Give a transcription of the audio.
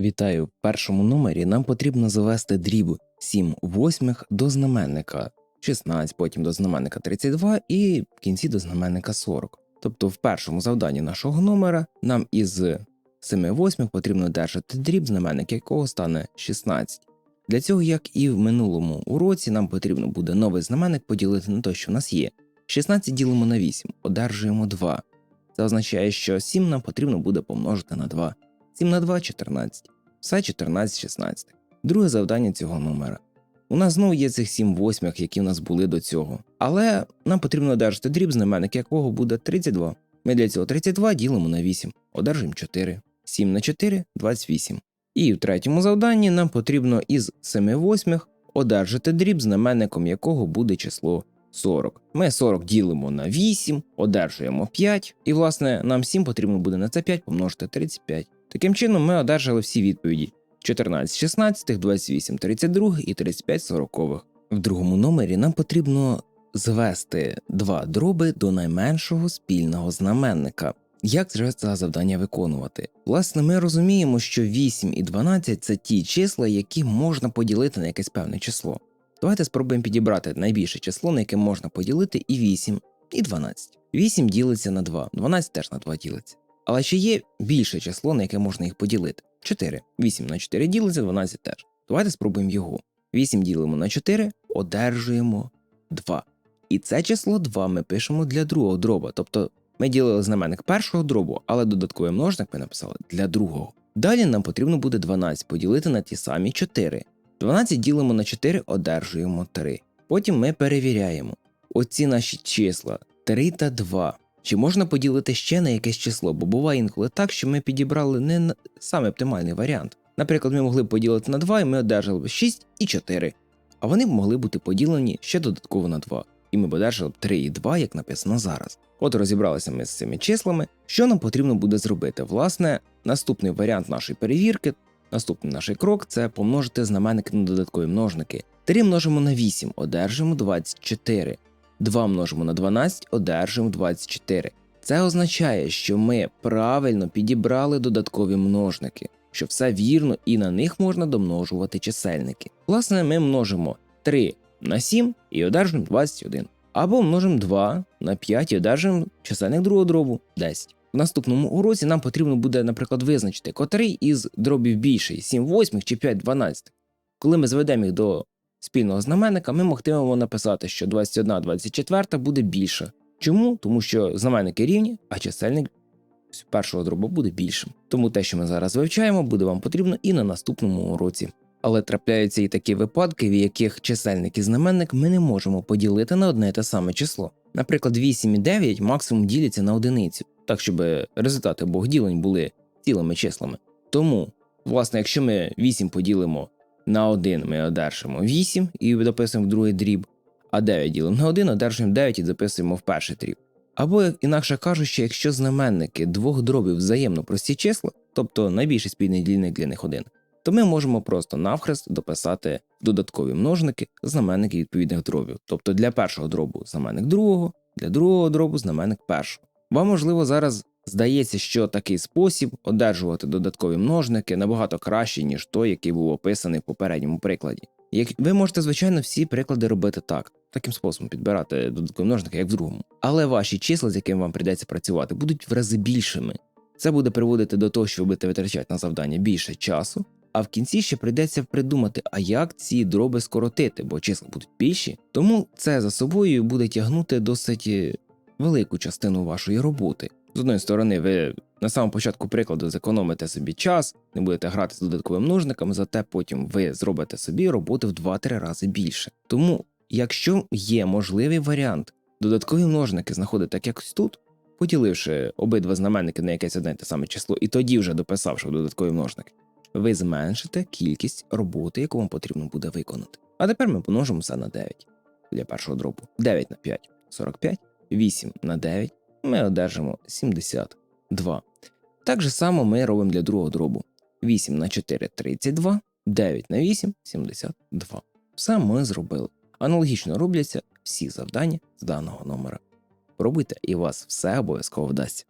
Вітаю! В першому номері нам потрібно завести дріб 7 восьмих до знаменника 16, потім до знаменника 32 і в кінці до знаменника 40. Тобто в першому завданні нашого номера нам із 7 восьмих потрібно держати дріб, знаменник якого стане 16. Для цього, як і в минулому уроці, нам потрібно буде новий знаменник поділити на те, що в нас є. 16 ділимо на 8, одержуємо 2. Це означає, що 7 нам потрібно буде помножити на 2. 7 на 2 – 14. Все 14 16. Друге завдання цього номера. У нас знову є цих 7 восьмих, які в нас були до цього. Але нам потрібно одержати дріб, знаменник якого буде 32. Ми для цього 32 ділимо на 8, одержуємо 4. 7 на 4 – 28. І в третьому завданні нам потрібно із 7 восьмих одержати дріб, знаменником якого буде число 40. Ми 40 ділимо на 8, одержуємо 5, і власне нам 7 потрібно буде на це 5 помножити 35. Таким чином ми одержали всі відповіді: 14 16, 28 32 і 35 40. В другому номері нам потрібно звести два дроби до найменшого спільного знаменника. Як же це завдання виконувати? Власне, ми розуміємо, що 8 і 12 це ті числа, які можна поділити на якесь певне число. Давайте спробуємо підібрати найбільше число, на яке можна поділити і 8, і 12. 8 ділиться на 2, 12 теж на 2 ділиться. Але чи є більше число, на яке можна їх поділити? 4. 8 на 4 ділиться, 12 теж. Давайте спробуємо його. 8 ділимо на 4, одержуємо 2. І це число 2 ми пишемо для другого дроба. Тобто ми ділили знаменник першого дробу, але додатковий множник ми написали для другого. Далі нам потрібно буде 12 поділити на ті самі 4. 12 ділимо на 4, одержуємо 3. Потім ми перевіряємо. Оці наші числа 3 та 2. Чи можна поділити ще на якесь число, бо буває інколи так, що ми підібрали не саме оптимальний варіант. Наприклад, ми могли б поділити на 2 і ми одержали б 6 і 4, а вони б могли бути поділені ще додатково на 2, і ми б одержали б 3 і 2, як написано зараз. От розібралися ми з цими числами. Що нам потрібно буде зробити? Власне, наступний варіант нашої перевірки, наступний наш крок це помножити знаменники на додаткові множники. 3 множимо на 8, одержимо 24. 2 множимо на 12, одержимо 24. Це означає, що ми правильно підібрали додаткові множники, що все вірно і на них можна домножувати чисельники. Власне, ми множимо 3 на 7 і одержимо 21. Або множимо 2 на 5 і одержимо чисельник другого дробу 10. В наступному уроці нам потрібно буде, наприклад, визначити, котрий із дробів більший 7 восьмих чи 5 12. Коли ми зведемо їх до спільного знаменника, ми могтимемо написати, що 21 24 буде більше. Чому? Тому що знаменники рівні, а чисельник першого дробу буде більшим. Тому те, що ми зараз вивчаємо, буде вам потрібно і на наступному уроці. Але трапляються і такі випадки, в яких чисельник і знаменник ми не можемо поділити на одне те саме число. Наприклад, 8 і 9 максимум діляться на одиницю, так щоб результати обох ділень були цілими числами. Тому, власне, якщо ми 8 поділимо на 1, ми одержимо 8 і дописуємо в другий дріб, а 9 ділимо на 1, одержуємо 9 і записуємо в перший дріб. Або, як інакше кажучи, якщо знаменники двох дробів взаємно прості числа, тобто найбільший спільний дільник для них один, то ми можемо просто навхрест дописати додаткові множники знаменники відповідних дробів. Тобто для першого дробу знаменник другого, для другого дробу знаменник першого. Вам, можливо, зараз здається, що такий спосіб одержувати додаткові множники набагато кращий, ніж той, який був описаний в попередньому прикладі. Як ви можете, звичайно, всі приклади робити так, таким способом підбирати додаткові множники, як в другому. Але ваші числа, з якими вам прийдеться працювати, будуть в рази більшими. Це буде приводити до того, що ви будете витрачати на завдання більше часу, а в кінці ще прийдеться придумати, а як ці дроби скоротити, бо числа будуть більші. Тому це за собою буде тягнути досить е, велику частину вашої роботи. З одної сторони, ви на самому початку прикладу зекономите собі час, не будете грати з додатковими множниками, зате потім ви зробите собі роботи в 2-3 рази більше. Тому, якщо є можливий варіант додаткові множники знаходити так якось тут, поділивши обидва знаменники на якесь одне те саме число, і тоді вже дописавши додаткові множники, ви зменшите кількість роботи, яку вам потрібно буде виконати. А тепер ми помножимо все на 9 для першого дробу. 9 на 5 45, 8 на 9 ми одержимо 72. Так же само ми робимо для другого дробу. 8 на 4 32, 9 на 8 72. Все ми зробили. Аналогічно робляться всі завдання з даного номера. Пробуйте, і у вас все обов'язково вдасться.